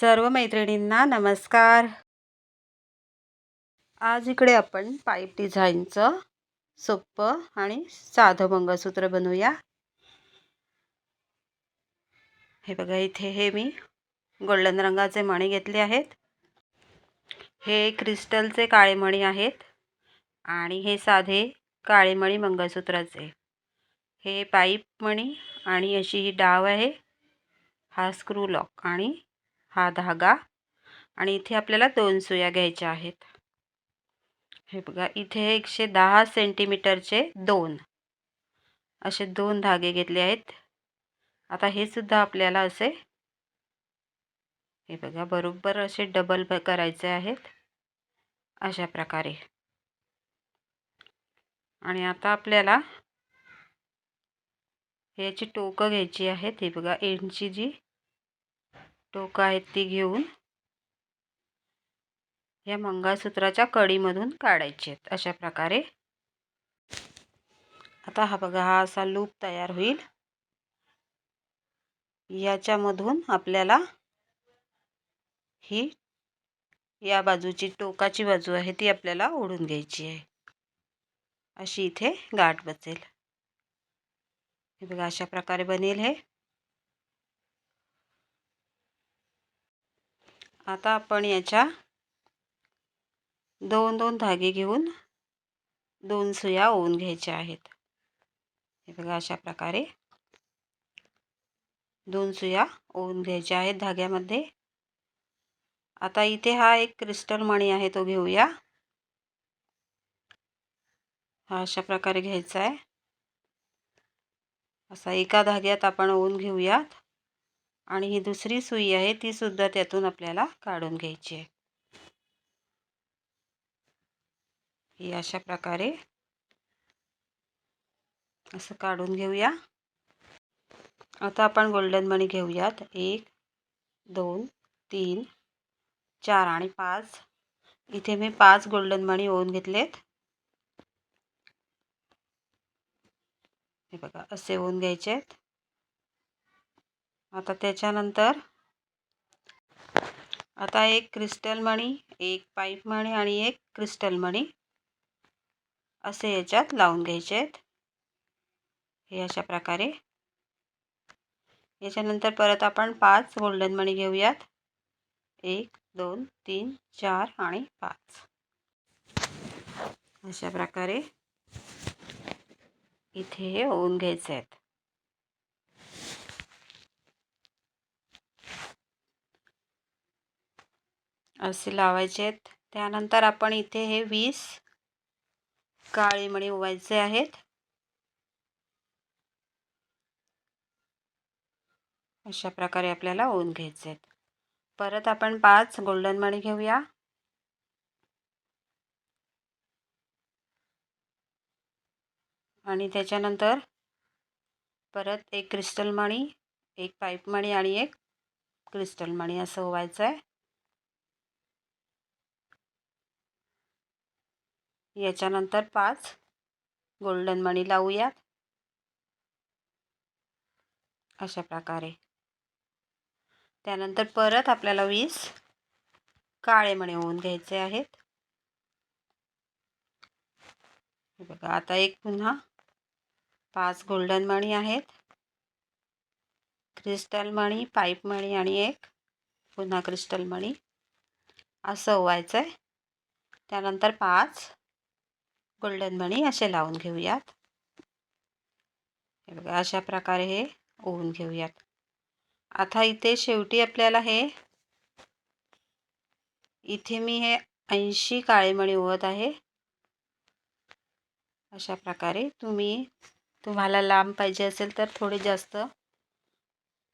सर्व मैत्रिणींना नमस्कार. आज इकडे आपण पाईप डिझाईनचं सोपं आणि साधं मंगळसूत्र बनवूया. हे बघा इथे हे मी गोल्डन रंगाचे मणी घेतले आहेत. हे क्रिस्टलचे काळे मणी आहेत आणि हे साधे काळे मणी मंगळसूत्राचे. हे पाईप मणी आणि अशी ही डाव आहे. हा स्क्रू लॉक आणि हा धागा आणि इथे आपल्याला दोन सुया घ्यायच्या आहेत. हे बघा इथे एकशे दहा सेंटीमीटरचे दोन. असे दोन धागे घेतले आहेत. आता हे सुद्धा आपल्याला असे हे बघा बरोबर असे डबल करायचे आहेत. अशा प्रकारे. आणि आता आपल्याला याची टोकं घ्यायची आहेत. हे बघा एंडची जी टोकं आहेत ती घेऊन या मंगळसूत्राच्या कडीमधून काढायचे आहेत अशा प्रकारे. आता हा बघा हा असा लूप तयार होईल. याच्यामधून आपल्याला ही या बाजूची टोकाची बाजू आहे ती आपल्याला ओढून घ्यायची आहे. अशी इथे गाठ बसेल. हे बघा अशा प्रकारे बनेल हे. आता आपण याच्या दोन दोन धागे घेऊन दोन सुया ओवून घ्यायच्या आहेत. हे बघा अशा प्रकारे दोन सुया ओवून घ्यायच्या आहेत धाग्यामध्ये. आता इथे हा एक क्रिस्टल मणी आहे तो घेऊया. हा अशा प्रकारे घ्यायचा आहे. असा एका धाग्यात आपण ओवून घेऊयात. आणि ही दुसरी सुई आहे ती सुद्धा त्यातून आपल्याला काढून घ्यायची आहे. ही अशा प्रकारे असं काढून घेऊया. आता आपण गोल्डन मणी घेऊयात. एक दोन तीन चार आणि पाच. इथे मी पाच गोल्डन मणी ओवून घेतलेत. हे बघा असे ओवून घ्यायचे आहेत. आता त्याच्यानंतर आता एक क्रिस्टल मणी एक पाईप मणी आणि एक क्रिस्टल मणी असे याच्यात लावून घ्यायचे आहेत. हे अशा प्रकारे. याच्यानंतर परत आपण पाच गोल्डन मणी घेऊयात. एक दोन तीन चार आणि पाच. अशा प्रकारे इथे हे ओवून घ्यायचे आहेत. असे लावायचे आहेत. त्यानंतर आपण इथे हे वीस काळी मणी ओवायचे आहेत. अशा प्रकारे आपल्याला ओन घ्यायचे आहेत. परत आपण पाच गोल्डन मणी घेऊया. आणि त्याच्यानंतर परत एक क्रिस्टल मणी एक पाईप मणी आणि एक क्रिस्टल मणी असं ओवायचं आहे याच्यानंतर पाच. गोल्डन मणी लावूयात. अशा प्रकारे. त्यानंतर परत आपल्याला वीस. काळे मणी होऊन घ्यायचे आहेत. बघा आता एक पुन्हा पाच गोल्डन मणी आहेत. क्रिस्टल मणी पाईप मणी आणि एक पुन्हा क्रिस्टल मणी असं ओवायचं आहे त्यानंतर पाच. गोल्डन मणी असे लावून घेऊयात. हे बघा अशा प्रकारे हे ओवून घेऊयात. आता इथे शेवटी आपल्याला हे इथे मी हे ऐंशी काळेमणी ओवत आहे. अशा प्रकारे तुम्ही तुम्हाला लांब पाहिजे असेल तर थोडे जास्त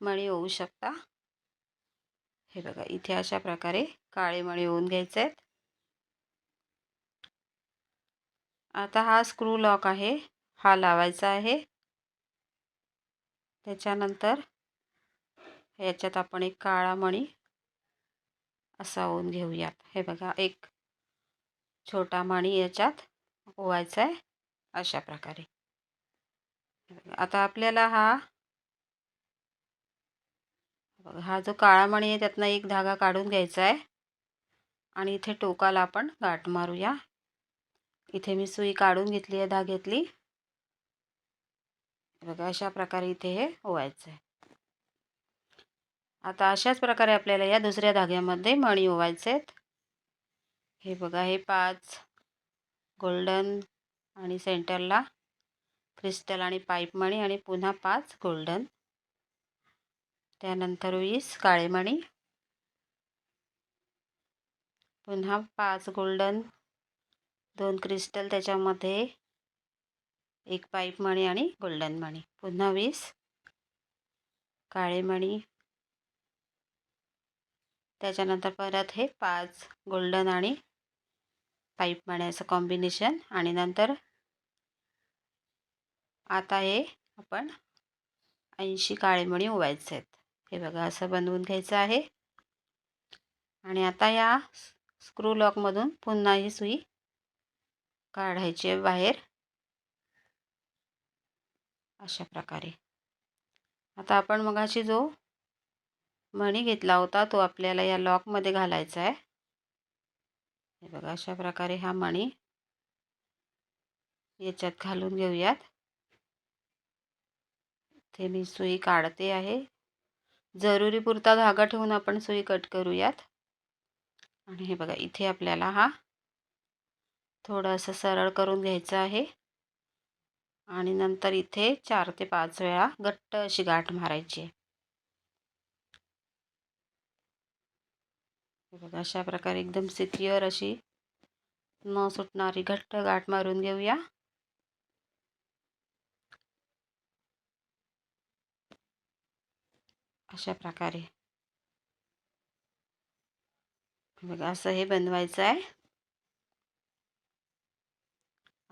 मणी होऊ शकता. हे बघा इथे अशा प्रकारे काळे मणी होऊन घ्यायचे आहेत. आता हा स्क्रू लॉक आहे. हा लावायचा आहे. त्याच्यानंतर याच्यात आपण एक काळा मणी असा ओवून घेऊयात. हे बघा एक छोटा मणी याच्यात ओवायचा आहे अशा प्रकारे. आता आपल्याला हा हा जो काळा मणी आहे त्यातनं एक धागा काढून घ्यायचा आहे. आणि इथे टोकाला आपण गाठ मारूया. इथे मी सुई काढून घेतली आहे धाग्यातली. बघा अशा प्रकारे इथे हे ओवायचं आहे आता अशाच प्रकारे आपल्याला या दुसऱ्या धाग्यामध्ये मणी ओवायचे आहेत हे बघा हे पाच गोल्डन आणि सेंटरला क्रिस्टल आणि पाईप मणी आणि पुन्हा पाच गोल्डन त्यानंतर वीस काळे मणी. पुन्हा पाच गोल्डन दोन क्रिस्टल त्याच्यामध्ये एक पाईप मणी आणि गोल्डन मणी. पुन्हा वीस. काळे मणी. त्याच्यानंतर परत हे पाच गोल्डन आणि पाईप मण्याचं कॉम्बिनेशन आणि नंतर आता हे आपण ऐंशी काळे मणी ओवायचे आहेत. हे बघा असं बनवून घ्यायचं आहे. आणि आता या स्क्रू लॉकमधून पुन्हा ही सुई काढायचे बाहेर. अशा प्रकारे. आता आपण मगाशी जो मणी घेतला होता तो आपल्याला या लॉकमध्ये घालायचा आहे. हे बघा अशा प्रकारे हा मणी याच्यात घालून घेऊयात. ते मी सुई काढते आहे. जरुरी पुरता धागा ठेवून आपण सुई कट करूयात. आणि हे बघा इथे आपल्याला हा थोडंसं सरळ करून घ्यायचं आहे. आणि नंतर इथे चार ते पाच वेळा घट्ट अशी गाठ मारायची बघा अशा प्रकारे एकदम सिक्युअर अशी न सुटणारी घट्ट गाठ मारून घेऊया. अशा प्रकारे. बघा असं हे बनवायचं आहे.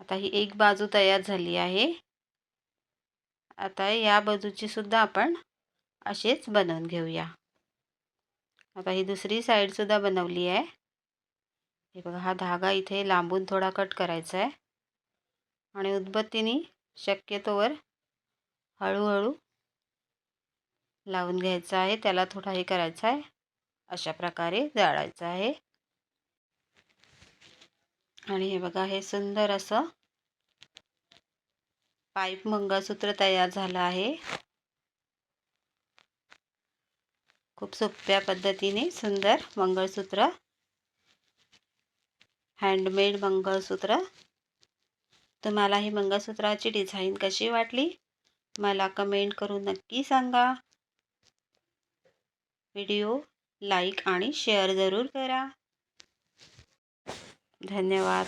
आता ही एक बाजू तयार झाली आहे. आता या बाजूची सुद्धा आपण असेच बनवून घेऊया. आता ही दुसरी साईडसुद्धा बनवली आहे. हे बघा हा धागा इथे लांबून थोडा कट करायचा आहे. आणि उदबत्तीने शक्यतोवर हळूहळू लावून घ्यायचा आहे. त्याला थोडा हे करायचा आहे. अशा प्रकारे जाळायचं आहे. आणि हे बघा हे सुंदर असं पाईप मंगळसूत्र तयार झालं आहे. खूप सोप्या पद्धतीने सुंदर मंगळसूत्र हँडमेड मंगळसूत्र. तुम्हाला ही मंगळसूत्राची डिझाईन कशी वाटली? मला कमेंट करून नक्की सांगा. व्हिडिओ लाईक आणि शेअर जरूर करा. धन्यवाद.